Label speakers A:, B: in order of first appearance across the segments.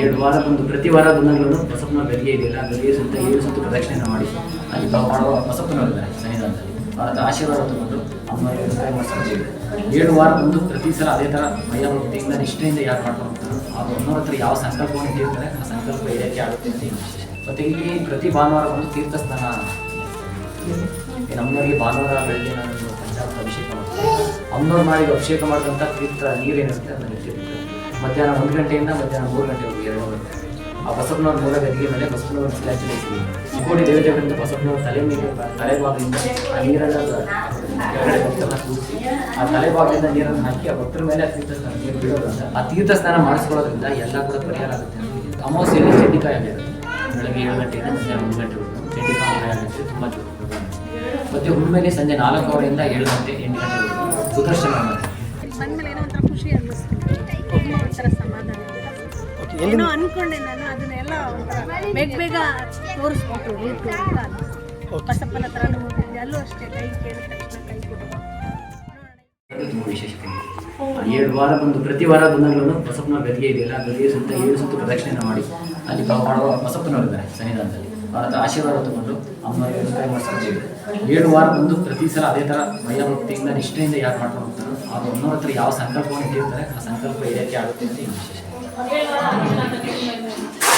A: ಏಳು ವಾರ ಬಂದು, ಪ್ರತಿ ವಾರ ಬಂದಾಗಲೂ ಬಸಪ್ಪನ ಗದಿಗೆ ಇದೆಯಲ್ಲ ಆ ಸುತ್ತ ಏಳು ಸುತ್ತು ಪ್ರದಕ್ಷಿಣೆ ಮಾಡಿ, ಅಲ್ಲಿ ಮಾಡುವ ಬಸಪ್ಪನವರಿದ್ದಾರೆ ಸನ್ನಿಧಾನದಲ್ಲಿ. ಅವರ ಆಶೀರ್ವಾದ ತಗೊಂಡು ಅಮ್ಮನವರಿಗೆ ಸಹಾಯ ಮಾಡಿಸ್ಕೊಳ್ತೀವಿ ಏಳು ವಾರ ಬಂದು ಪ್ರತಿ ಸಲ ಅದೇ ಥರ ಭಯ ಭಕ್ತಿಯಿಂದ ನಿಷ್ಠೆಯಿಂದ ಯಾರು ಮಾಡ್ಕೊಂಡು ಹೋಗ್ತಾರೋ ಅಮ್ಮನವ್ರ ಹತ್ರ ಯಾವ ಸಂಕಲ್ಪವನ್ನು ಇಟ್ಟಿರ್ತಾರೆ ಆ ಸಂಕಲ್ಪ ಏರಿಕೆ ಆಗುತ್ತೆ ಅಂತ ಮತ್ತು ಇಲ್ಲಿ ಪ್ರತಿ ಭಾನುವಾರ ಬಂದು ತೀರ್ಥ ಸ್ನಾನ ನಮ್ಮವರಿಗೆ ಭಾನುವಾರ ಬೆಳಗ್ಗೆ ನಾನು ಪಂಚಾಮೃತ ಅಭಿಷೇಕ ಮಾಡ್ತೀನಿ ಅಮ್ಮನವ್ರು ಮಾಡಿ ಅಭಿಷೇಕ ಮಾಡಿದಂಥ ತೀರ್ಥ ನೀರೇನಿರುತ್ತೆ ಅದನ್ನು ಇಟ್ಟಿರ್ತಾರೆ ಮಧ್ಯಾಹ್ನ ಒಂದು ಗಂಟೆಯಿಂದ ಮಧ್ಯಾಹ್ನ ಮೂರು ಗಂಟೆವರೆಗೆ ಎರಡು ಗಂಟೆ. ಆ ಬಸಪ್ಪನವ್ರ ಮೂಲ ಗದಿಗೆ ಮೇಲೆ ಬಸಪ್ಪನವ್ರ ಶಿಲಾಚಲಿಸಿ ಕೋಟಿ ದೇವತೆಗಳಿಂದ ಬಸಪ್ಪನವ್ರ ತಲೆ ಮೇಲೆ ತಲೆ ಭಾಗದಿಂದ ಆ ನೀರನ್ನು ಕೆಳಗಡೆ ಭಕ್ತರನ್ನ ಕೂರಿಸಿ, ಆ ತಲೆ ಭಾಗದಿಂದ ನೀರನ್ನು ಹಾಕಿ ಆ ಭಕ್ತರ ಮೇಲೆ ಆ ತೀರ್ಥ ಸ್ನಾನ ನೀರು ಬಿಡೋದ್ರಿಂದ ಆ ತೀರ್ಥ ಸ್ನಾನ ಮಾಡಿಸ್ಕೊಳ್ಳೋದ್ರಿಂದ ಎಲ್ಲ ಕೂಡ ಪರಿಹಾರ ಆಗುತ್ತೆ. ಅಮಾವಾಸ್ಯೆಯಲ್ಲಿ ಚಂಡಿಕಾಯ ಆಗಿರುತ್ತೆ ಬೆಳಗ್ಗೆ ಏಳು ಗಂಟೆಯಿಂದ ಮಧ್ಯಾಹ್ನ ಒಂದು ಗಂಟೆವರೆಗೂ ಚಂಡಿಕಾಯ ಆಗುತ್ತೆ ತುಂಬ ಜೋರು ಮತ್ತೆ ಹುಣ್ಣಿಮೆಯಲ್ಲಿ ಸಂಜೆ ನಾಲ್ಕುವರೆಯಿಂದ ಏಳು ಗಂಟೆ ಎಂಟು ಗಂಟೆವರೆಗೂ ಸುದರ್ಶನ.
B: ಬಂದ್ಮೇಲೆ ಏನೋ ಒಂಥರ ಖುಷಿ ಅನ್ನಿಸ್ತು. ಒಂಥರ ಸಮಾಧಾನ ಏನೋ ಅನ್ಕೊಂಡೆ ನಾನು ಅದನ್ನೆಲ್ಲ ಬೇಗ ಬೇಗ ತೋರಿಸ್ಬಿಟ್ಟು ಅನ್ನಿಸ್ತು ಬಸಪ್ಪನ ಹತ್ರನೂ ಹೋಗಿದ್ದೆ ಅಲ್ಲೂ ಅಷ್ಟೇ ಕೈ ಕೇಳಿದ ತಕ್ಷಣ ಕೈ
A: ಆ ಏಳು ವಾರ ಬಂದು ಪ್ರತಿ ವಾರ ಬಂದಾಗಲೂ ಬಸಪ್ಪನ ಗದಿಗೆ ಇದೆಯಲ್ಲ ಗದಿಗೆ ಸುತ್ತ ಏಳು ಸುತ್ತು ಪ್ರದಕ್ಷಿಣೆ ಮಾಡಿ. ಅಲ್ಲಿ ಮಾಡುವ ಬಸಪ್ಪನವರಿದ್ದಾರೆ ಸನ್ನಿಧಾನದಲ್ಲಿ. ಅವರ ಆಶೀರ್ವಾದ ತಗೊಂಡು ಅಮ್ಮನಿಗೆ ಏಳು ವಾರ ಬಂದು ಪ್ರತಿ ಸಲ ಅದೇ ಥರ ಭಯಭಕ್ತಿಯಿಂದ ನಿಷ್ಠೆಯಿಂದ ಯಾರು ಮಾಡ್ಕೊಂಡು ಹೋಗ್ತಾರೋ ಆ ಒಂದೂರ ಹತ್ರ ಯಾವ ಸಂಕಲ್ಪವನ್ನು ಇಟ್ಟಿರ್ತಾರೆ ಆ ಸಂಕಲ್ಪ ಇದಕ್ಕೆ ಆಗುತ್ತೆ ಅಂತ ವಿಶೇಷ.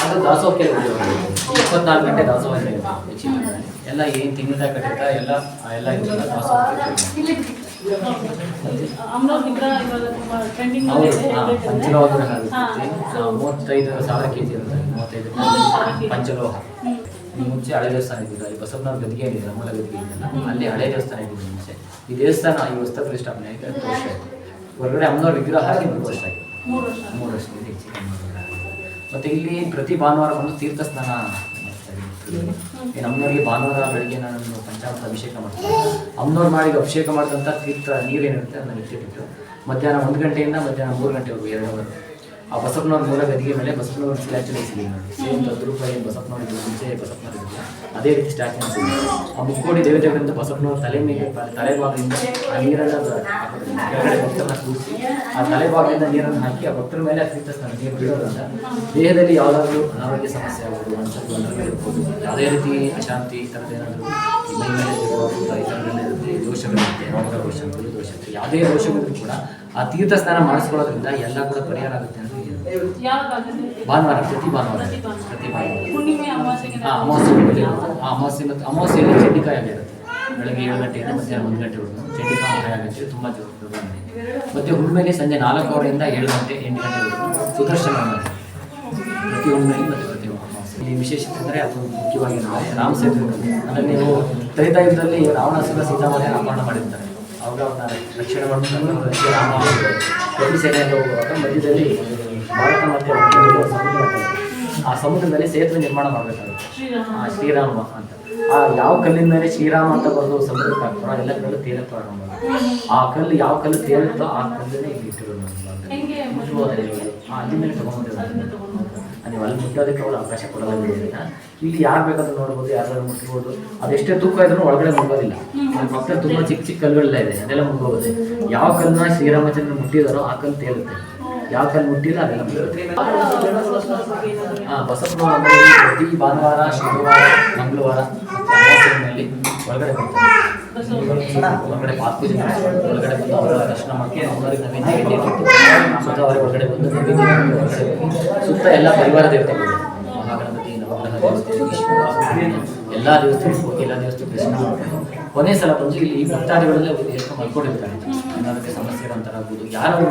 A: ಅದು ದಾಸೋಹಕ್ಕೆ ಇಪ್ಪತ್ನಾಲ್ಕು ಗಂಟೆ ದಾಸೋಹ ಇದೆ. ಎಲ್ಲ ಏನು ತಿಂಗಳ ಕಟ್ಟಿರ್ತಾ ಎಲ್ಲ ಎಲ್ಲ ಇದೆಲ್ಲ ಪಂಚಲೋಹ ಮೂವತ್ತೈದು ಸಾವಿರ ಕೆ ಜಿ ಇರುತ್ತೆ ಮೂವತ್ತೈದು ಪಂಚಲೋಹ. ಮುಂಚೆ ಹಳೆ ದೇವಸ್ಥಾನ ಇದ್ದಿದ್ದು ಅಲ್ಲಿ ಬಸವನ ಗದಿಗೆ ಇದೆ ನಮ್ಮ ಗದಿಗೆ ಇದೆಯಲ್ಲ ಅಲ್ಲಿ ಹಳೆ ದೇವಸ್ಥಾನ ಇದ್ದಿದ್ದು ಮುಂಚೆ. ಈ ದೇವಸ್ಥಾನ ಈ ಹೊಸ ಪ್ರತಿಷ್ಠಾಪನೆ ಆಗಿ ಹತ್ತು ವರ್ಷ ಆಯಿತು. ಹೊರಗಡೆ ಅಮ್ಮನವ್ರ ವಿಗ್ರಹ ಹಾಕಿ ಮೂರು ವರ್ಷ ಆಗಿದೆ
C: ಮೂರು ವರ್ಷ
A: ಮೂರು ವರ್ಷ ಹೆಚ್ಚಿಗೆ ಮತ್ತೆ ಇಲ್ಲಿ ಪ್ರತಿ ಭಾನುವಾರ ಬಂದು ತೀರ್ಥ ಸ್ನಾನ ಮಾಡ್ತಾರೆ. ನಮ್ಮನವ್ರಿಗೆ ಭಾನುವಾರ ಬೆಳಿಗ್ಗೆ ನಾನು ಪಂಚಾಮೃತ ಅಭಿಷೇಕ ಮಾಡ್ತೀನಿ ಅಮ್ಮನವ್ರು ಮಾಡಿ ಅಭಿಷೇಕ ಮಾಡಿದಂಥ ತೀರ್ಥ ನೀರೇನಿರುತ್ತೆ ಅದನ್ನು ಇಟ್ಟಿಬಿಟ್ಟು ಮಧ್ಯಾಹ್ನ ಒಂದು ಗಂಟೆಯಿಂದ ಮಧ್ಯಾಹ್ನ ಮೂರು ಗಂಟೆವರೆಗೂ ಎರಡು ಅವರ್ ಆ ಬಸಪ್ಪನವ್ರ ಮೂಲ ಗದಿಗೆ ಮೇಲೆ ಬಸಪ್ಪನವ್ರ ನೋಡಿ ಸೇಮ್ ತದ್ರೂಪ ಏನು ಬಸಪ್ಪನವ್ರ ಮುಂಚೆ ಬಸಪ್ಪನವ್ರ ಇದ್ದಿಲ್ಲ ಅದೇ ರೀತಿ ಸ್ಟ್ಯಾಚು ಆ ಮುಕ್ಕೋಡಿ ದೇವತೆಗಳಿಂದ ಬಸಪ್ಪನವ್ರ ತಲೆ ಮೇಲೆ ತಲೆ ಭಾಗದಿಂದ ಆ ನೀರನ್ನು ಕೆಳಗಡೆ ಭಕ್ತರನ್ನ ಕೂರಿಸಿ, ಆ ತಲೆ ಭಾಗದಿಂದ ನೀರನ್ನು ಹಾಕಿ ಆ ಭಕ್ತರ ಮೇಲೆ ಅತೀತ ನೀರು ಬಿಡೋದ್ರಿಂದ ದೇಹದಲ್ಲಿ ಯಾವುದಾದ್ರೂ ಅನಾರೋಗ್ಯ ಸಮಸ್ಯೆ ಆಗ್ಬೋದು ಮನಸ್ಸು ಅದೇ ರೀತಿ ಅಶಾಂತಿ, ಈ ಥರದ್ದು ಏನಾದರೂ ಮೇಲೆ ರೋಗ ದೋಷ ಗುರು ದೋಷ ಯಾವುದೇ ದೋಷಗಳಿದ್ರು ಕೂಡ ಆ ತೀರ್ಥ ಸ್ನಾನ ಮಾಡಿಸ್ಕೊಳ್ಳೋದ್ರಿಂದ ಎಲ್ಲ ಕೂಡ ಪರಿಹಾರ ಆಗುತ್ತೆ ಅಂತ? ಭಾನುವಾರ ಪ್ರತಿ ಭಾನುವಾರ
C: ಪ್ರತಿ ಭಾನುವಾರ. ಅಮಾವಾಸ್ಯ
A: ಆ ಅಮಾವಾಸ್ಯೆ ಹೊತ್ತಿಗೆ ಆ ಅಮಾವಾಸ್ಯೆ ಮತ್ತು ಅಮಾವಾಸ್ಯೆಯಲ್ಲಿ ಚಂಡಿಕಾಯ ಆಗಿರುತ್ತೆ ಬೆಳಗ್ಗೆ ಏಳು ಗಂಟೆಯಿಂದ ಮಧ್ಯಾಹ್ನ ಒಂದು ಗಂಟೆವರೆಗೂ ಚಂಡಿಕಾಯ ಆಗುತ್ತೆ ತುಂಬ ಜೋರು ಮತ್ತೆ ಹುಣ್ಣಿಮೆಯಲ್ಲಿ ಸಂಜೆ ನಾಲ್ಕುವರೆಯಿಂದ ಏಳು ಗಂಟೆ ಎಂಟು ಗಂಟೆವರೆಗೂ ಸುದರ್ಶನ ಪ್ರತಿ ಹುಣ್ಣಿಮೆಯಲ್ಲಿ ಮತ್ತು ಪ್ರತಿ ಅಮಾವಾಸ್ಯೆ ಇಲ್ಲಿ ವಿಶೇಷತೆ ಅಂದರೆ ಅದು ಮುಖ್ಯವಾಗಿ ನಾವು ರಾಮ ಸೇತು ಅಂದರೆ ನೀವು ತ್ರೇತಾ ಯುಗದಲ್ಲಿ ರಾವಣಾಸುರ ಸೀತಾಮಾನೆ ಅಪಹರಣ ಮಾಡಿರ್ತಾರೆ. ಅವಾಗ ಅವ್ರನ್ನ ರಕ್ಷಣೆ ಮಾಡ್ಕೊಂಡು ರಾಮ ಸೇನೆ ಸೇನೆಯಲ್ಲಿ ಹೋಗುವಾಗ ಮಧ್ಯದಲ್ಲಿ ಭಾರತ ಮತ್ತು ಸಮುದ್ರ. ಆ ಸಮುದ್ರದಲ್ಲಿ ಸೇತುವೆ ನಿರ್ಮಾಣ ಮಾಡಬೇಕಾಗುತ್ತೆ.
C: ಶ್ರೀರಾಮ
A: ಆ ಶ್ರೀರಾಮ ಅಂತ. ಆ ಯಾವ ಕಲ್ಲಿಂದಲೇ ಶ್ರೀರಾಮ ಅಂತ ಬಂದು ಸಮುದ್ರಕ್ಕೆ ಹಾಕ್ತಾರೋ ಎಲ್ಲ ಕಲ್ಲು ತೇಲಕ್ಕೆ ಪ್ರಾರಂಭ ಆ ಕಲ್ಲು ಯಾವ ಕಲ್ಲು ತೇಲುತ್ತೋ ಆ ಕಲ್ಲನ್ನೇ ಇಲ್ಲಿ ಇಟ್ಟಿರೋದು ನಮ್ಮ ಅಲ್ಲಿ ಮೇಲೆ ತಗೊಂಡ್ಬಂದಿರೋದು. ನೀವು ಅಲ್ಲಿ ಮುಟ್ಟೋದಕ್ಕೆ ಅವ್ರು ಅವಕಾಶ ಕೊಡೋಲ್ಲ ಇಲ್ಲಿ ಯಾರು ಬೇಕಾದ್ರೂ ನೋಡ್ಬೋದು, ಯಾರು ಮುಟ್ಬೋದು. ಅದೆಷ್ಟೇ ತೂಕ ಇದ್ರೂ ಒಳಗಡೆ ಅಲ್ಲಿ ಪಕ್ಕದಲ್ಲಿ ತುಂಬ ಚಿಕ್ಕ ಚಿಕ್ಕ ಕಲ್ಲುಗಳೆಲ್ಲ ಇದೆ, ಅದೆಲ್ಲ ಮುಟ್ಬೋದು ಯಾವ ಕಲ್ಲನ್ನ ಶ್ರೀರಾಮಚಂದ್ರ ಮುಟ್ಟಿದಾರೋ ಆ ಕಲ್ಲು ತೇಲುತ್ತೆ. ಯಾವ ಕಲ್ಲು ಮುಟ್ಟಿಲ್ಲ, ಅದೆಲ್ಲ ಅಂಗಡಿಯಲ್ಲಿ ಪ್ರತಿ ಭಾನುವಾರ, ಶುಕ್ರವಾರ, ಮಂಗಳವಾರ ಒಳಗಡೆ ಬರ್ತಾರೆ. ಒಳಗಡೆ ಮಾಡಿಸ್ಕೊಂಡು ಒಳಗಡೆ ಬಂದು ಅವರ ದರ್ಶನ ಮಾಡಿ ಅವರಿಗೆ ಅವರ ಬಂದು ಹೊರಗಡೆ ಹೋಗಿ ಸುತ್ತ ಎಲ್ಲ ಪರಿವಾರ ದೇವತೆಗಳು ಮಹಾಗಣಪತಿ, ನವಗ್ರಹ ದೇವಸ್ಥೆ ಎಲ್ಲ ದೇವಸ್ಥಾನಕ್ಕೆ ಹೋಗಿ ಎಲ್ಲ ದೇವಸ್ಥಾನಕ್ಕೂ ದರ್ಶನ ಕೊನೆ ಸಲ ಬಂದು ಇಲ್ಲಿ ಈ ಭಕ್ತಾದಿಗಳೆಲ್ಲ ಹೇಳ್ಕೊಂಡು ಮಲ್ಕೊಂಡಿರ್ತಾರೆ. ಏನಾದಕ್ಕೆ ಸಮಸ್ಯೆ ಇರೋಂಥರ ಆಗ್ಬೋದು ಯಾರು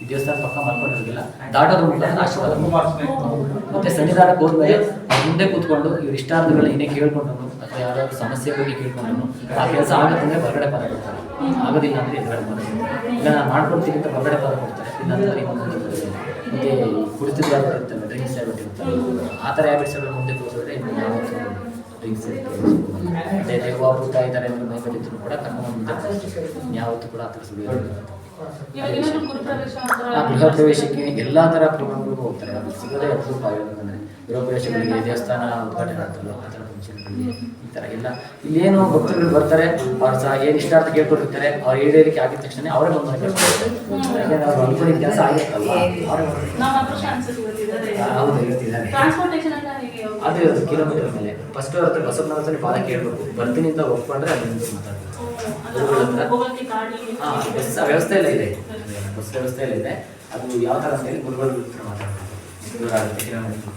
A: ಈ ದೇವಸ್ಥಾನ ಪಕ್ಕ ಮಲ್ಕೊಂಡಿರೋದಿಲ್ಲ ದಾಟೋದು ಮುಖಾಂತರ. ಮತ್ತೆ ಸನ್ನಿಧಾನಕ್ಕೆ ಹೋದ್ಮೇಲೆ ಮುಂದೆ ಕೂತ್ಕೊಂಡು ಇವ್ರ ಇಷ್ಟಾರ್ಥಗಳನ್ನ ಏನೇ ಕೇಳ್ಕೊಂಡು ಅಥವಾ ಯಾವ್ದಾದ್ರು ಸಮಸ್ಯೆ ಬಗ್ಗೆ ಕೇಳ್ಕೊಂಡು ಆ ಕೆಲಸ ಆಗುತ್ತಂದ್ರೆ ಹೊರಗಡೆ ಪದ ಕೊಡ್ತಾರೆ. ಆಗೋದಿಲ್ಲ ಅಂದ್ರೆ ಎದುರುಗಡೆ ಪದ ಇಲ್ಲ, ನಾನು ಮಾಡ್ಕೊಡ್ತೀನಿ ಅಂತ ಹೊರಗಡೆ ಪದ ಕೊಡ್ತಾರೆ. ಇಲ್ಲ ಅಂದ್ರೆ ಇನ್ನೊಂದು ಕೊಡ್ತಾರೆ. ಮತ್ತೆ ಕುಡಿತದ ಡ್ರಿಂಕ್ಸ್ ಹ್ಯಾಬಿಟ್ ಆ ಥರ ಹ್ಯಾಬಿಟ್ಸ್ಗಳು ಮುಂದೆ ಕೂತ್ಕೊಂಡ್ರೆ ಡ್ರಿಂಕ್ಸ್ ಮತ್ತೆ ದೇವ ಭೂತ ಈ ಥರ ಏನಾದ್ರು ಮೈ ಬಂದಿದ್ರು ಕೂಡ ಕರ್ಕೊಂಡು ಯಾವತ್ತೂ ಕೂಡ ಆ ಥರ
C: ಗುರುಪ್ರವೇಶ ಆ ಥರ
A: ಗೃಹ ಪ್ರವೇಶಕ್ಕೆ ಎಲ್ಲಾ ತರ ಪ್ರೋಗ್ರಾಮ್ಗಳಿಗೂ ಹೋಗ್ತಾರೆ. ಅದು ಸಿಗದೆ ಅಪರೂಪ ಆಗಿರೋದಂದ್ರೆ ಗೃಹ ಪ್ರವೇಶಗಳಿಗೆ ದೇವಸ್ಥಾನ ಉದ್ಘಾಟನೆ ಆಗ್ತಲ್ಲ ಆ ಥರ ಫಂಕ್ಷನ್ಗಳಿಗೆ ಈ ಥರ ಎಲ್ಲ. ಇಲ್ಲೇನು ಭಕ್ತರುಗಳು ಬರ್ತಾರೆ ಅವ್ರ ಸಹ ಏನು ಅಂತ ಕೇಳ್ಕೊಂಡಿರ್ತಾರೆ ಅವ್ರ ಈಡೇರಿಕೆ ಆಗಿದ ತಕ್ಷಣ ಅವರೇ ಬಂದು ಯಾಕೆಂದ್ರೆ ಅವ್ರು ಅನ್ಕೊಂಡಿದ್ದ ಕೆಲಸ ಆಗಿರ್ತಲ್ಲ ಅವರೇ ಹೌದು ಹೇಳ್ತಿದ್ದಾರೆ. ಅದು ಇರುತ್ತೆ ಕಿಲೋಮೀಟರ್ ಮೇಲೆ. ಫಸ್ಟ್ ಅವ್ರ ಹತ್ರ ಬಸವನ ಹತ್ರ ಪಾದ ಕೇಳಬೇಕು. ಬರ್ತೀನಿ ಅಂತ ಒಪ್ಕೊಂಡ್ರೆ
C: ಗಾಡಿ
A: ಹಾ, ಬಸ್ ವ್ಯವಸ್ಥೆ ಎಲ್ಲ ಇದೆ ಬಸ್ ವ್ಯವಸ್ಥೆ ಎಲ್ಲ ಇದೆ. ಅದು ಯಾವ ಥರ ಅಂತ ಹೇಳಿ ಗುರುಗಳ ಹತ್ರ ಮಾತಾಡ್ಬೇಕು. ದೂರ ಆಗುತ್ತೆ ಕಿಲೋಮೀಟರ್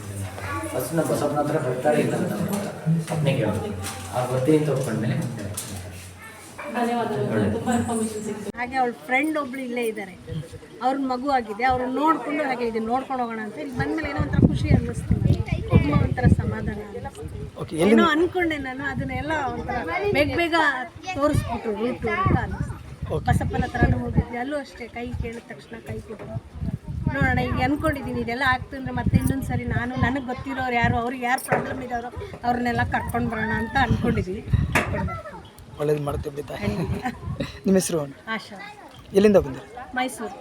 A: ಫಸ್ಟ್ ನಾವು ಬಸವನ ಹತ್ರ ಬರ್ತಾರೆ ಇಲ್ಲ ಅಂತ ಅದನ್ನೇ ಕೇಳಬೇಕು. ಆ ಬರ್ತೀನಿ ಅಂತ ಒಪ್ಕೊಂಡ್ಮೇಲೆ
B: ಹಾಗೆ ಅವಳ ಫ್ರೆಂಡ್ ಒಬ್ಳು ಇಲ್ಲೇ ಇದ್ದಾರೆ ಅವ್ರ ಮಗು ಆಗಿದೆ. ಅವ್ರನ್ನ ನೋಡ್ಕೊಂಡು ಹಾಗೆ ಇದು. ನೋಡ್ಕೊಂಡು ಹೋಗೋಣ ಅಂತ ಇಲ್ಲಿ ಬಂದ್ಮೇಲೆ ಏನೋ ಒಂಥರ ಖುಷಿ ಅನ್ನಿಸ್ತು. ನನಗೆ. ತುಂಬಾ ಒಂಥರ ಸಮಾಧಾನ ಓಕೆ ಏನೋ ಅನ್ಕೊಂಡೆ ನಾನು ಅದನ್ನೆಲ್ಲ ಒಂಥರ ಬೇಗ ಬೇಗ ತೋರಿಸ್ಬಿಟ್ರು ರೂಟು ಅಂತ ಅನ್ನಿಸ್ತು ಬಸಪ್ಪನ ಹತ್ರನೂ ಹೋಗಿದ್ವಿ. ಅಲ್ಲೂ ಅಷ್ಟೇ ಕೈ ಕೇಳಿದ ತಕ್ಷಣ ಕೈ ಕೊಟ್ಟರು ನೋಡೋಣ ಈಗ ಅನ್ಕೊಂಡಿದ್ದೀನಿ ಇದೆಲ್ಲ ಆಗ್ತಂದ್ರೆ ಮತ್ತೆ ಇನ್ನೊಂದು ಸರಿ ನಾನು ನನಗೆ ಗೊತ್ತಿರೋರು ಯಾರು ಅವ್ರಿಗೆ ಯಾರು ಪ್ರಾಬ್ಲಮ್ ಇದ್ದಾರೋ ಅವ್ರನ್ನೆಲ್ಲ ಕರ್ಕೊಂಡು ಬರೋಣ ಅಂತ ಅನ್ಕೊಂಡಿದ್ದೀನಿ.
D: ಒಳ್ಳೇದು ಮಾಡ್ತೀವಿ ನಿಮ್ಮ ಹೆಸರು?
B: ಆಶಾ.
D: ಎಲ್ಲಿಂದ ಬಂದಿರಿ
B: ಮೈಸೂರು.